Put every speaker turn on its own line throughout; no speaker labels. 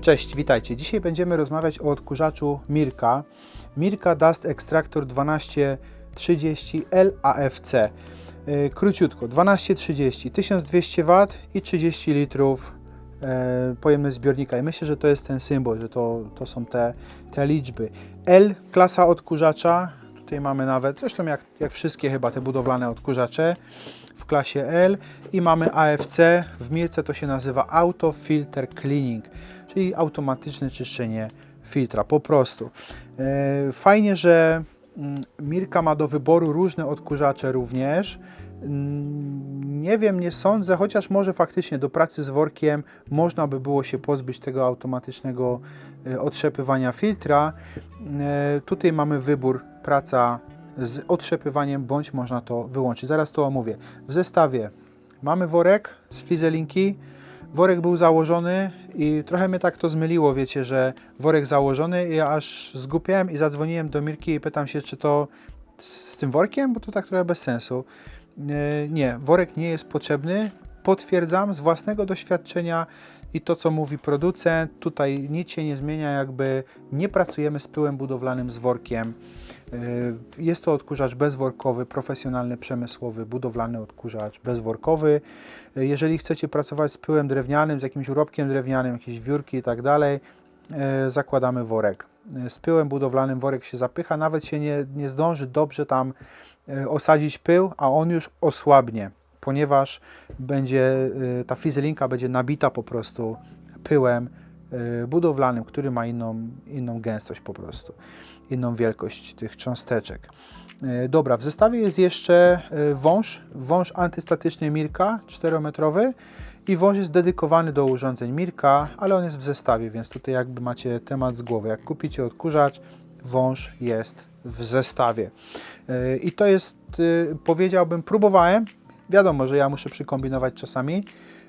Cześć, witajcie. Dzisiaj będziemy rozmawiać o odkurzaczu Mirka. Mirka Dust Extractor 1230 LAFC. Yy, Króciutko, 1230, 1200 W i 30 litrów e, pojemność zbiornika. I myślę, że to jest ten symbol, że to, to są te, te liczby. L, klasa odkurzacza. Tutaj mamy nawet, zresztą jak, jak wszystkie chyba te budowlane odkurzacze w klasie L i mamy AFC, w Mirce to się nazywa Auto Filter Cleaning, czyli automatyczne czyszczenie filtra, po prostu. E, Fajnie, że mm, Mirka ma do wyboru różne odkurzacze również. Mm, Nie wiem, nie sądzę, chociaż może faktycznie do pracy z workiem można by było się pozbyć tego automatycznego e, otrzepywania filtra. E, Tutaj mamy wybór praca z otrzepywaniem, bądź można to wyłączyć. Zaraz to omówię. W zestawie mamy worek z frizelinki. Worek był założony i trochę mnie tak to zmyliło, wiecie, że worek założony i ja aż zgupiłem i zadzwoniłem do Mirki i pytam się, czy to z tym workiem, bo to tak trochę bez sensu. E, Nie, worek nie jest potrzebny. Potwierdzam z własnego doświadczenia i to, co mówi producent. Tutaj nic się nie zmienia, jakby nie pracujemy z pyłem budowlanym z workiem. E, Jest to odkurzacz bezworkowy, profesjonalny, przemysłowy, budowlany odkurzacz bezworkowy. E, Jeżeli chcecie pracować z pyłem drewnianym, z jakimś urobkiem drewnianym, jakieś wiórki i tak dalej, e, zakładamy worek. Z pyłem budowlanym worek się zapycha, nawet się nie, nie zdąży dobrze tam osadzić pył, a on już osłabnie, ponieważ będzie e, ta frizelinka będzie nabita po prostu pyłem e, budowlanym, który ma inną, inną gęstość po prostu, inną wielkość tych cząsteczek. E, Dobra, w zestawie jest jeszcze wąż, wąż antystatyczny Mirka 4-metrowy i wąż jest dedykowany do urządzeń Mirka, ale on jest w zestawie, więc tutaj jakby macie temat z głowy. Jak kupicie odkurzacz, wąż jest w zestawie. I to jest, powiedziałbym, próbowałem. Wiadomo, że ja muszę przykombinować czasami.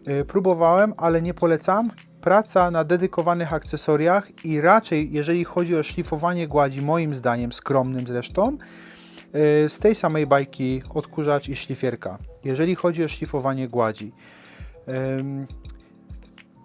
E, Próbowałem, ale nie polecam. Praca na dedykowanych akcesoriach i raczej, jeżeli chodzi o szlifowanie gładzi, moim zdaniem, skromnym zresztą, e, z tej samej bajki odkurzacz i szlifierka. Jeżeli chodzi o szlifowanie gładzi.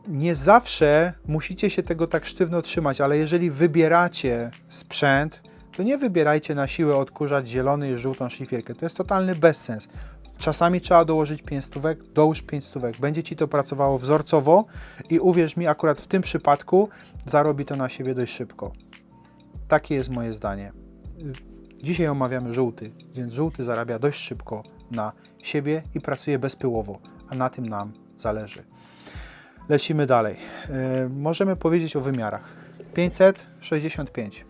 Nie zawsze musicie się tego tak sztywno trzymać, ale jeżeli wybieracie sprzęt, to nie wybierajcie na siłę odkurzacz zielony i żółtą szlifierkę. To jest totalny bezsens. Czasami trzeba dołożyć 5 stówek, dołóż 5 stówek. Będzie Ci to pracowało wzorcowo i uwierz mi, akurat w tym przypadku zarobi to na siebie dość szybko. Takie jest moje zdanie. Dzisiaj omawiamy żółty, więc żółty zarabia dość szybko na siebie i pracuje bezpyłowo, a na tym nam zależy. Lecimy dalej. E, możemy powiedzieć o wymiarach. 565.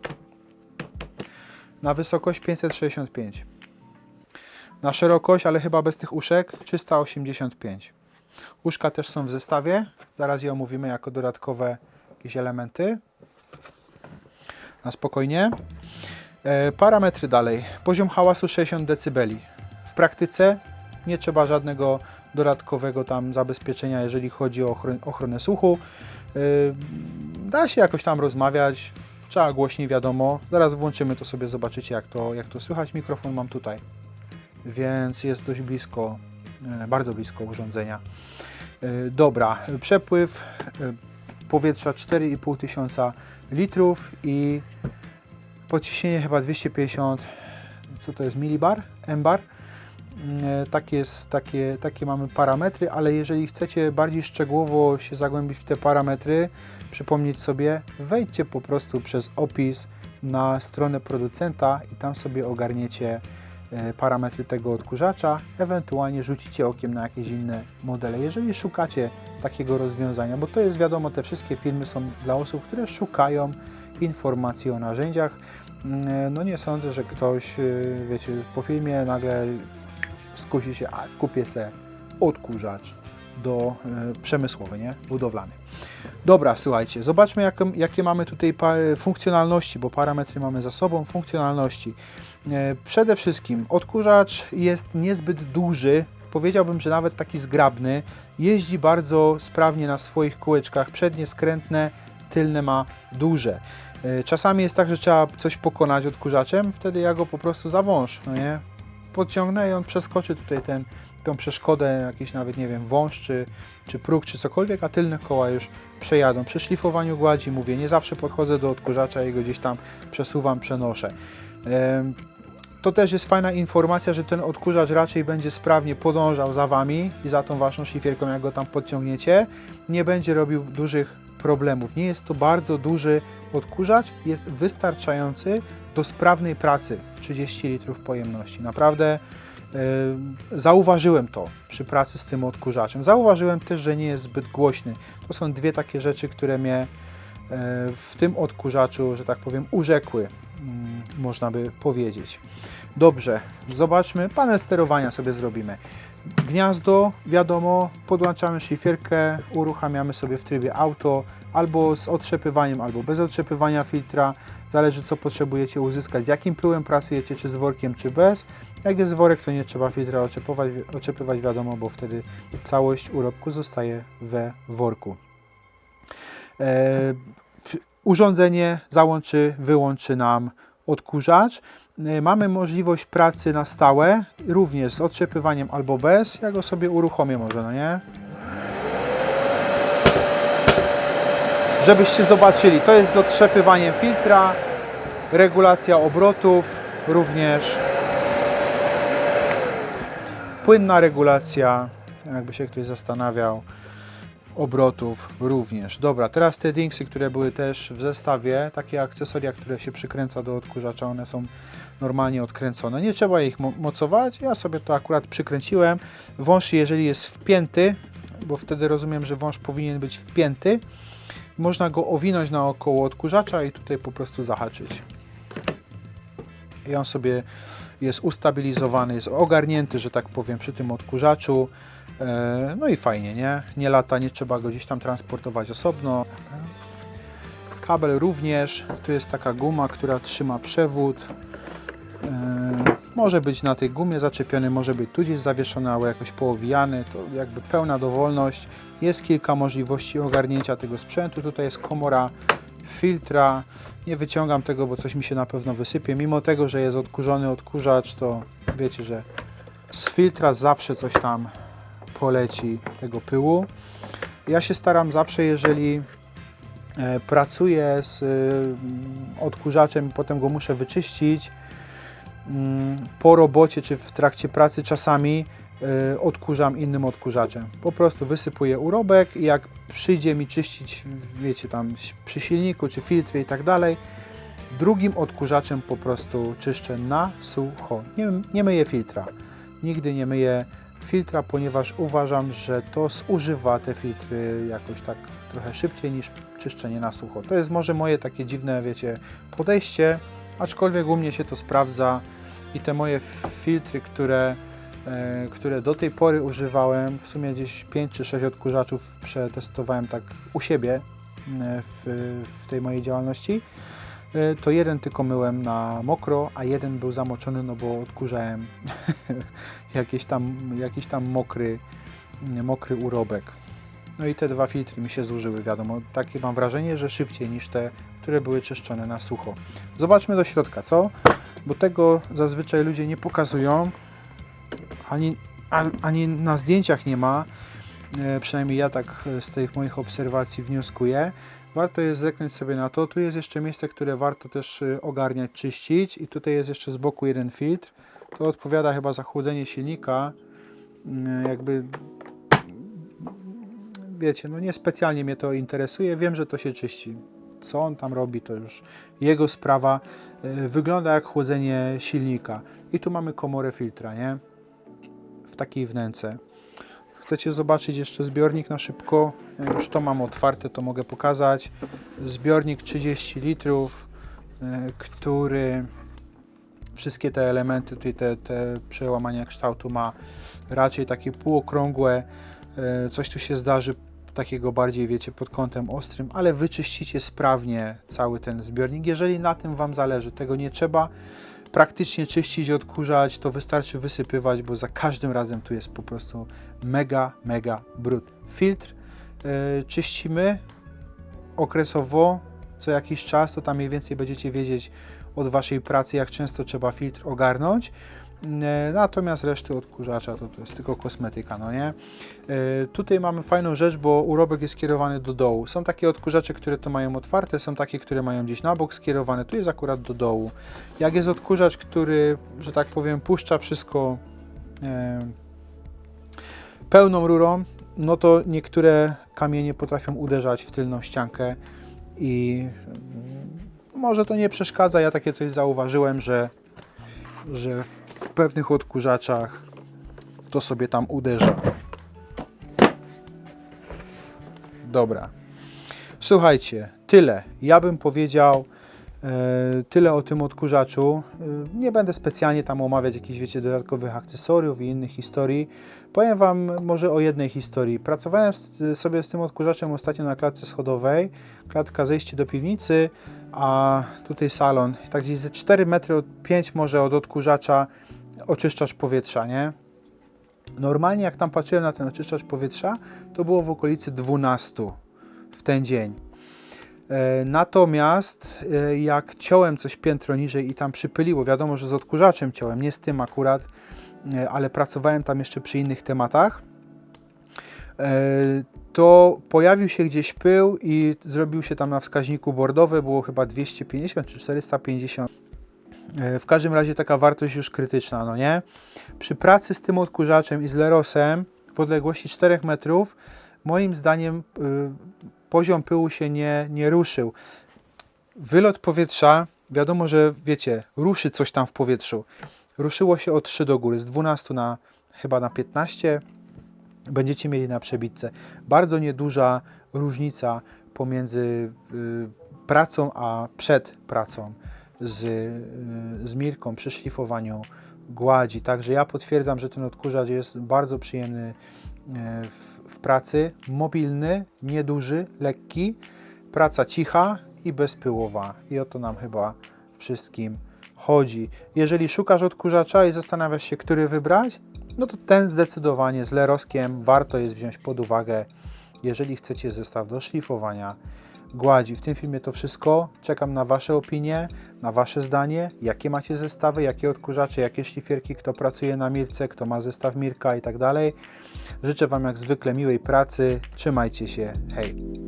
Na wysokość 565. Na szerokość, ale chyba bez tych uszek, 385. Uszka też są w zestawie. Zaraz je omówimy jako dodatkowe jakieś elementy. Na spokojnie. E, parametry dalej. Poziom hałasu 60 dB. W praktyce nie trzeba żadnego dodatkowego tam zabezpieczenia, jeżeli chodzi o ochron- ochronę słuchu. E, da się jakoś tam rozmawiać, trzeba głośniej, wiadomo. Zaraz włączymy to sobie, zobaczycie jak to, jak to słychać. Mikrofon mam tutaj, więc jest dość blisko, e, bardzo blisko urządzenia. E, Dobra, przepływ e, powietrza 4,5 tysiąca litrów i pociśnienie chyba 250, co to jest, milibar, mbar. E, Takie, jest, takie, takie mamy parametry, ale jeżeli chcecie bardziej szczegółowo się zagłębić w te parametry, przypomnieć sobie, wejdźcie po prostu przez opis na stronę producenta i tam sobie ogarniecie parametry tego odkurzacza, ewentualnie rzucicie okiem na jakieś inne modele, jeżeli szukacie takiego rozwiązania, bo to jest wiadomo, te wszystkie filmy są dla osób, które szukają informacji o narzędziach. Mm, No nie sądzę, że ktoś, y, wiecie, po filmie nagle skusi się, a kupię se odkurzacz do y, przemysłowy, nie? Budowlany. Dobra, słuchajcie, zobaczmy jaką, jakie mamy tutaj pa- funkcjonalności, bo parametry mamy za sobą, funkcjonalności. E, Przede wszystkim odkurzacz jest niezbyt duży, powiedziałbym, że nawet taki zgrabny, jeździ bardzo sprawnie na swoich kółeczkach, przednie skrętne, tylne ma duże. E, Czasami jest tak, że trzeba coś pokonać odkurzaczem, wtedy ja go po prostu zawąż, no nie? Podciągnę i on przeskoczy tutaj ten tą przeszkodę, jakiś nawet, nie wiem, wąż, czy, czy próg, czy cokolwiek, a tylne koła już przejadą. Przy szlifowaniu gładzi, mówię, nie zawsze podchodzę do odkurzacza i go gdzieś tam przesuwam, przenoszę. To też jest fajna informacja, że ten odkurzacz raczej będzie sprawnie podążał za Wami i za tą Waszą szlifierką, jak go tam podciągniecie. Nie będzie robił dużych problemów. Nie jest to bardzo duży odkurzacz, jest wystarczający do sprawnej pracy 30 litrów pojemności. Naprawdę zauważyłem to przy pracy z tym odkurzaczem. Zauważyłem też, że nie jest zbyt głośny. To są dwie takie rzeczy, które mnie e, w tym odkurzaczu, że tak powiem, urzekły, można by powiedzieć. Dobrze, zobaczmy, panel sterowania sobie zrobimy. Gniazdo, wiadomo, podłączamy szlifierkę, uruchamiamy sobie w trybie auto, albo z otrzepywaniem, albo bez otrzepywania filtra. Zależy co potrzebujecie uzyskać, z jakim pyłem pracujecie, czy z workiem, czy bez. Jak jest worek, to nie trzeba filtra oczepywać, oczepywać wiadomo, bo wtedy całość urobku zostaje we worku. E, w- urządzenie załączy, wyłączy nam odkurzacz. E, Mamy możliwość pracy na stałe, również z otrzepywaniem albo bez. Ja go sobie uruchomię może, no nie? Żebyście zobaczyli, to jest z otrzepywaniem filtra, regulacja obrotów również. Płynna regulacja, jakby się ktoś zastanawiał, obrotów również. Dobra, teraz te dingsy, które były też w zestawie, takie akcesoria, które się przykręca do odkurzacza, one są normalnie odkręcone. Nie trzeba ich mo- mocować, ja sobie to akurat przykręciłem. Wąż, jeżeli jest wpięty, bo wtedy rozumiem, że wąż powinien być wpięty, można go owinąć naokoło odkurzacza i tutaj po prostu zahaczyć. I on sobie jest ustabilizowany, jest ogarnięty, że tak powiem, przy tym odkurzaczu. E, No i fajnie, nie? Nie lata, nie trzeba go gdzieś tam transportować osobno. Kabel również. Tu jest taka guma, która trzyma przewód. E, Może być na tej gumie zaczepiony, może być tu gdzieś zawieszony albo jakoś poowijany. To jakby pełna dowolność. Jest kilka możliwości ogarnięcia tego sprzętu. Tutaj jest komora filtra. Nie wyciągam tego, bo coś mi się na pewno wysypie. Mimo tego, że jest odkurzony odkurzacz, to wiecie, że z filtra zawsze coś tam poleci tego pyłu. Ja się staram zawsze, jeżeli e, pracuję z e, odkurzaczem i potem go muszę wyczyścić, mm, po robocie czy w trakcie pracy czasami odkurzam innym odkurzaczem. Po prostu wysypuję urobek i jak przyjdzie mi czyścić, wiecie, tam przy silniku czy filtry i tak dalej, drugim odkurzaczem po prostu czyszczę na sucho. Nie, nie myję filtra. Nigdy nie myję filtra, ponieważ uważam, że to zużywa te filtry jakoś tak trochę szybciej niż czyszczenie na sucho. To jest może moje takie dziwne, wiecie, podejście, aczkolwiek u mnie się to sprawdza i te moje filtry, które, które do tej pory używałem, w sumie gdzieś 5 czy 6 odkurzaczów przetestowałem tak u siebie e, w, w tej mojej działalności, e, to jeden tylko myłem na mokro, a jeden był zamoczony, no bo odkurzałem jakiś tam, jakiś tam mokry, mokry urobek. No i te dwa filtry mi się zużyły, wiadomo. Takie mam wrażenie, że szybciej niż te, które były czyszczone na sucho. Zobaczmy do środka, co? Bo tego zazwyczaj ludzie nie pokazują, ani, ani na zdjęciach nie ma. E, przynajmniej ja tak e, z tych moich obserwacji wnioskuję. Warto jest zerknąć sobie na to. Tu jest jeszcze miejsce, które warto też e, ogarniać, czyścić. I tutaj jest jeszcze z boku jeden filtr. To odpowiada chyba za chłodzenie silnika. Mm, Jakby wiecie, no niespecjalnie mnie to interesuje. Wiem, że to się czyści. Co on tam robi, to już jego sprawa. Wygląda jak chłodzenie silnika. I tu mamy komorę filtra, nie? Takiej wnęce. Chcecie zobaczyć jeszcze zbiornik na szybko? Już to mam otwarte, to mogę pokazać. Zbiornik 30 litrów, e, który wszystkie te elementy, tutaj te, te przełamania kształtu ma raczej takie półokrągłe. E, Coś tu się zdarzy takiego bardziej, wiecie, pod kątem ostrym, ale wyczyścicie sprawnie cały ten zbiornik, jeżeli na tym Wam zależy. Tego nie trzeba praktycznie czyścić, odkurzać, to wystarczy wysypywać, bo za każdym razem tu jest po prostu mega, mega brud. Filtr e, czyścimy okresowo, co jakiś czas, to tam mniej więcej będziecie wiedzieć od Waszej pracy, jak często trzeba filtr ogarnąć. E, Natomiast reszty odkurzacza to, to jest tylko kosmetyka, no nie? E, Tutaj mamy fajną rzecz, bo urobek jest skierowany do dołu. Są takie odkurzacze, które to mają otwarte, są takie, które mają gdzieś na bok skierowane. Tu jest akurat do dołu. Jak jest odkurzacz, który, że tak powiem, puszcza wszystko e, pełną rurą, no to niektóre kamienie potrafią uderzać w tylną ściankę i mm, może to nie przeszkadza. Ja takie coś zauważyłem, że, że pewnych odkurzaczach to sobie tam uderza. Dobra. Słuchajcie, tyle. Ja bym powiedział e, tyle o tym odkurzaczu. E, nie będę specjalnie tam omawiać jakichś, wiecie, dodatkowych akcesoriów i innych historii. Powiem Wam może o jednej historii. Pracowałem sobie z tym odkurzaczem ostatnio na klatce schodowej. Klatka zejście do piwnicy, a tutaj salon. Tak gdzieś ze 4 metry, od 5 może od odkurzacza oczyszczacz powietrza, nie? Normalnie jak tam patrzyłem na ten oczyszczacz powietrza, to było w okolicy 12 w ten dzień. E, Natomiast e, jak ciąłem coś piętro niżej i tam przypyliło, wiadomo, że z odkurzaczem ciąłem, nie z tym akurat, e, ale pracowałem tam jeszcze przy innych tematach, to pojawił się gdzieś pył i zrobił się tam na wskaźniku bordowy, było chyba 250 czy 450. E, W każdym razie taka wartość już krytyczna, no nie? Przy pracy z tym odkurzaczem i z Lerosem w odległości 4 metrów, moim zdaniem y, poziom pyłu się nie, nie ruszył. Wylot powietrza, wiadomo, że wiecie, ruszy coś tam w powietrzu. Ruszyło się o 3 do góry, z 12 na chyba na 15 będziecie mieli na przebitce. Bardzo nieduża różnica pomiędzy y, pracą a przed pracą z, y, z Mirką przy szlifowaniu gładzi. Także ja potwierdzam, że ten odkurzacz jest bardzo przyjemny e, w, w pracy, mobilny, nieduży, lekki, praca cicha i bezpyłowa. I o to nam chyba wszystkim chodzi. Jeżeli szukasz odkurzacza i zastanawiasz się, który wybrać, no to ten zdecydowanie z Leroskiem warto jest wziąć pod uwagę, jeżeli chcecie zestaw do szlifowania gładzi. W tym filmie to wszystko. Czekam na Wasze opinie, na Wasze zdanie. Jakie macie zestawy, jakie odkurzacze, jakie szlifierki, kto pracuje na Mirce, kto ma zestaw Mirka i tak dalej. Życzę Wam jak zwykle miłej pracy. Trzymajcie się. Hej!